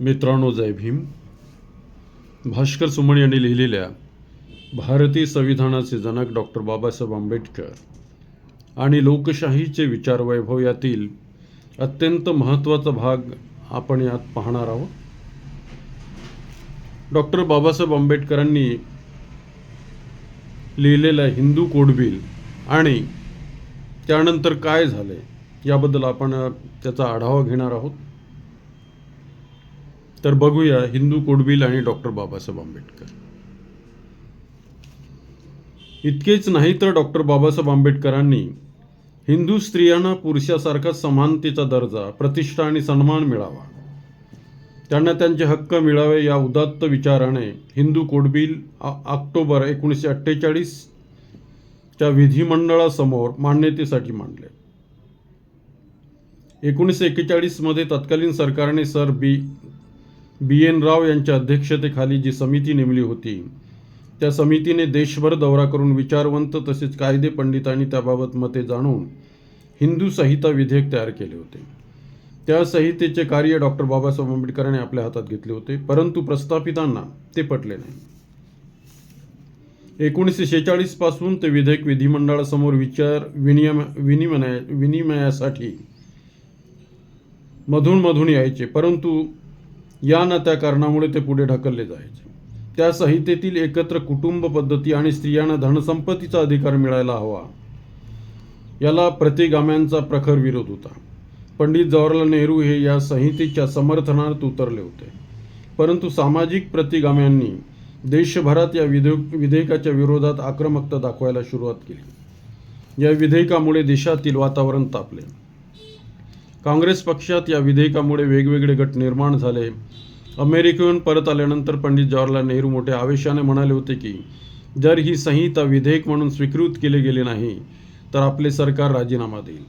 मित्रांनो जय भीम. भास्कर सुमन यांनी लिहिलेल्या भारतीय संविधानाचे जनक डॉक्टर बाबासाहेब आंबेडकर आणि लोकशाहीचे विचार वैभव यातील अत्यंत महत्त्वाचा भाग आपण यात पाहणार आहोत. डॉक्टर बाबासाहेब आंबेडकरांनी लिहिलेल्या हिंदू कोड बिल आणि त्यानंतर काय झाले याबद्दल आपण त्याचा आढावा घेणार आहोत. तर बघूया हिंदू कोडबिल आणि डॉक्टर बाबासाहेब आंबेडकर. इतकेच नाही तर डॉक्टर बाबासाहेब आंबेडकरांनी हिंदू स्त्रियांना पुरुषासारखा समानतेचा दर्जा प्रतिष्ठा आणि सन्मान मिळावा. त्यांना त्यांचे हक्क मिळावे या उदात्त विचाराने हिंदू कोडबिल ऑक्टोबर एकोणीसशे अठ्ठेचाळीसच्या विधिमंडळासमोर मान्यतेसाठी मांडले. एकोणीसशे एक्केचाळीसमध्ये तत्कालीन सरकारने सर बी बी एन राव यांच्या अध्यक्षतेखाली जी समिती नेमली होती त्या समितीने देशभर दौरा करून विचारवंत तसेच कायदे पंडितांनी त्याबाबत मते जाणून हिंदू संहिता विधेयक तयार केले होते. त्या संहितेचे कार्य डॉक्टर बाबासाहेब आंबेडकरांनी आपल्या हातात घेतले होते परंतु प्रस्थापितांना ते पटले नाही. एकोणीसशे शेहेचाळीसपासून ते विधेयक विधिमंडळासमोर विचार विनियम विनिमय विनिमयासाठी मधून मधून यायचे परंतु या ना त्या कारणामुळे ते पुढे ढकलले जायचे. त्या संहितेतील एकत्र कुटुंब पद्धती आणि स्त्रियांना धनसंपत्तीचा अधिकार मिळायला हवा. याला प्रतिगाम्यांचा प्रखर विरोध होता. पंडित जवाहरलाल नेहरू हे या संहितेच्या समर्थनार्थ उतरले होते. परंतु सामाजिक प्रतिगाम्यांनी देशभरात या विधेयक विधेयकाच्या विरोधात आक्रमकता दाखवायला सुरुवात केली. या विधेयकामुळे देशातील वातावरण तापले. काँग्रेस पक्षात या विधेयकामुळे वेगवेगळे गट निर्माण झाले. अमेरिकेहून परत आल्यानंतर पंडित जवाहरलाल नेहरू मोठ्या आवेशाने म्हणाले होते की जर ही संहिता विधेयक म्हणून स्वीकृत केले गेले नाही तर आपले सरकार राजीनामा देईल.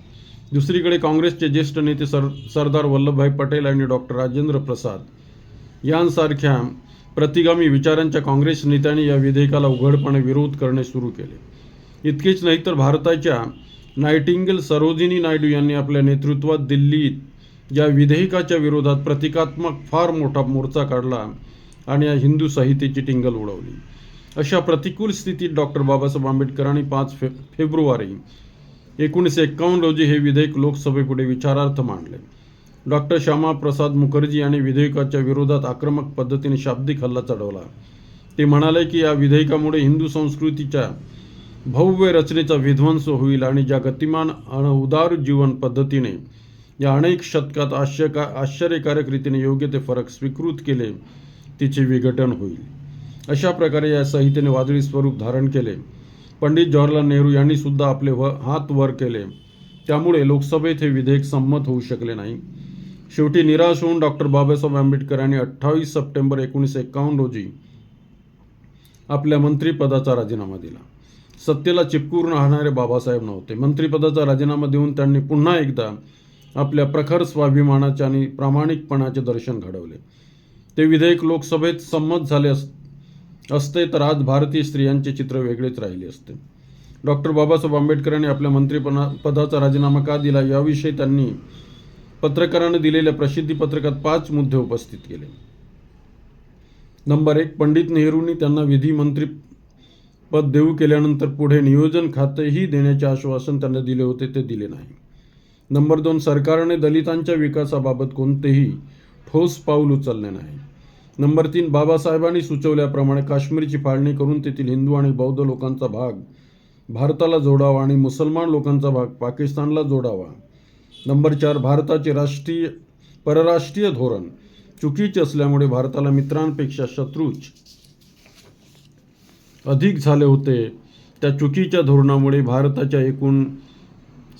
दुसरीकडे काँग्रेसचे ज्येष्ठ नेते सर सरदार वल्लभभाई पटेल आणि डॉक्टर राजेंद्र प्रसाद यांसारख्या प्रतिगामी विचारांच्या काँग्रेस नेत्यांनी या विधेयकाला उघडपणे विरोध करणे सुरू केले. इतकेच नाही तर भारताच्या नायटिंगल सरोजिनी नायडू यांनी आपल्या नेतृत्वात दिल्लीत या विधेयकाच्या विरोधात प्रतिकात्मक फार मोठा मोर्चा काढला आणि या हिंदू साहित्याची टिंगल उडवली. अशा प्रतिकूल स्थितीत डॉक्टर बाबासाहेब आंबेडकरांनी पाच फे फेब्रुवारी एकोणीसशे एक्कावन्न रोजी हे विधेयक लोकसभेपुढे विचारार्थ मांडले. डॉक्टर श्यामाप्रसाद मुखर्जी यांनी विधेयकाच्या विरोधात आक्रमक पद्धतीने शाब्दिक हल्ला चढवला. ते म्हणाले की या विधेयकामुळे हिंदू संस्कृतीच्या भव्य रचनेचा विध्वंस होईल आणि ज्या गतिमान आणि उदार जीवन पद्धतीने या अनेक शतकात आश्चर्यका आश्चर्यकारक रीतीने योग्य ते फरक स्वीकृत केले तिचे विघटन होईल. अशा प्रकारे या संहितेने वादळी स्वरूप धारण केले. पंडित जवाहरलाल नेहरू यांनी सुद्धा आपले व हात वर केले. त्यामुळे लोकसभेत हे विधेयक संमत होऊ शकले नाही. शेवटी निराश होऊन डॉक्टर बाबासाहेब आंबेडकर यांनी अठ्ठावीस सप्टेंबर एकोणीसशे एक्कावन्न रोजी आपल्या मंत्रिपदाचा राजीनामा दिला. सत्तेला चिपकून राहणारे बाबासाहेब नव्हते. मंत्रिपदाचा राजीनामा देऊन त्यांनी पुन्हा एकदा आपल्या प्रखर स्वाभिमानाचे आणि प्रामाणिकपणाचे दर्शन घडवले. ते विधेयक लोकसभेत संमत झाले अस असते तर आज भारतीय स्त्रियांचे चित्र वेगळेच राहिले असते. डॉक्टर बाबासाहेब आंबेडकरांनी आपल्या मंत्रीपणा पदाचा राजीनामा का दिला याविषयी त्यांनी पत्रकारांनी दिलेल्या प्रसिद्धी पत्रकात पाच मुद्दे उपस्थित केले. नंबर एक पंडित नेहरूंनी त्यांना विधी मंत्री पद देऊ केल्यानंतर पुढे नियोजन खातेही देण्याचे आश्वासन त्यांना दिले होते ते दिले नाही. नंबर दोन सरकारने दलितांच्या विकासाबाबत कोणतेही ठोस पाऊल उचलले नाही. नंबर तीन बाबासाहेबांनी सुचवल्याप्रमाणे काश्मीरची फाळणी करून तेथील हिंदू आणि बौद्ध लोकांचा भाग भारताला जोडावा आणि मुसलमान लोकांचा भाग पाकिस्तानला जोडावा. नंबर चार भारताचे राष्ट्रीय परराष्ट्रीय धोरण चुकीचे असल्यामुळे भारताला मित्रांपेक्षा शत्रूच अधिक झाले होते. त्या चुकीच्या धोरणामुळे भारताच्या एकूण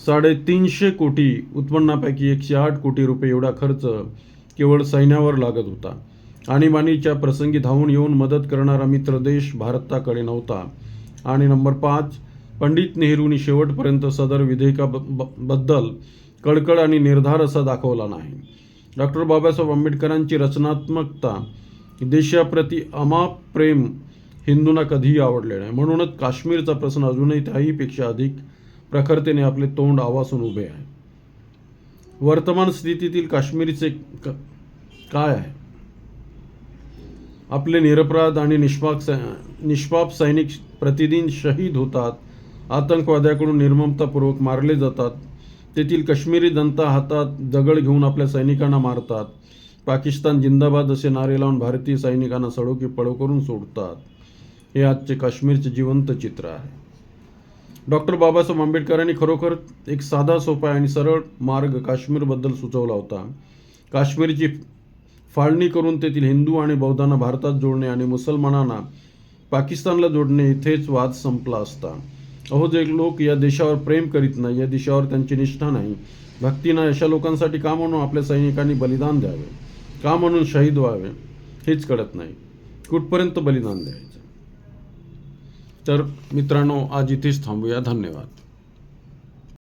साडेतीनशे कोटी उत्पन्नापैकी एकशे आठ कोटी रुपये एवढा खर्च केवळ सैन्यावर लागत होता. आणीबाणीच्या प्रसंगी धावून येऊन मदत करणारा मित्र देश भारताकडे नव्हता. आणि नंबर पाच पंडित नेहरूंनी शेवटपर्यंत सदर विधेयकाबद्दल कडकड आणि निर्धार असा दाखवला नाही. डॉक्टर बाबासाहेब आंबेडकरांची रचनात्मकता देशाप्रती अमाप प्रेम हिंदूंना कधीही आवडले नाही. म्हणूनच काश्मीरचा प्रश्न अजूनही त्याहीपेक्षा अधिक प्रखरतेने आपले तोंड आवासून उभे आहे. वर्तमान स्थितीतील काश्मीरचे क- काय आहे? आपले निरपराध आणि निष्पाप सै निष्पाप सैनिक प्रतिदिन शहीद होतात आतंकवाद्याकडून निर्ममतापूर्वक मारले जातात तेथील काश्मीरी जनता हातात दगड घेऊन आपल्या सैनिकांना मारतात पाकिस्तान जिंदाबाद असे नारे लावून भारतीय सैनिकांना सडोकी पळो करून सोडतात. हे आजचे काश्मीरचे जिवंत चित्र आहे. डॉक्टर बाबासाहेब आंबेडकरांनी खरोखर एक साधा सोपा आणि सरळ मार्ग काश्मीरबद्दल सुचवला होता. काश्मीरची फाळणी करून तेथील हिंदू आणि बौद्धांना भारतात जोडणे आणि मुसलमानांना पाकिस्तानला जोडणे इथेच वाद संपला असता. अहो जे लोक या देशावर प्रेम करीत नाही या देशावर त्यांची निष्ठा नाही भक्ती नाही अशा लोकांसाठी का म्हणून आपल्या सैनिकांनी बलिदान द्यावे? का म्हणून शहीद व्हावे? हेच कळत नाही. कुठपर्यंत बलिदान द्यायचं? तर मित्रांनो आज इथेच थांबूया. धन्यवाद.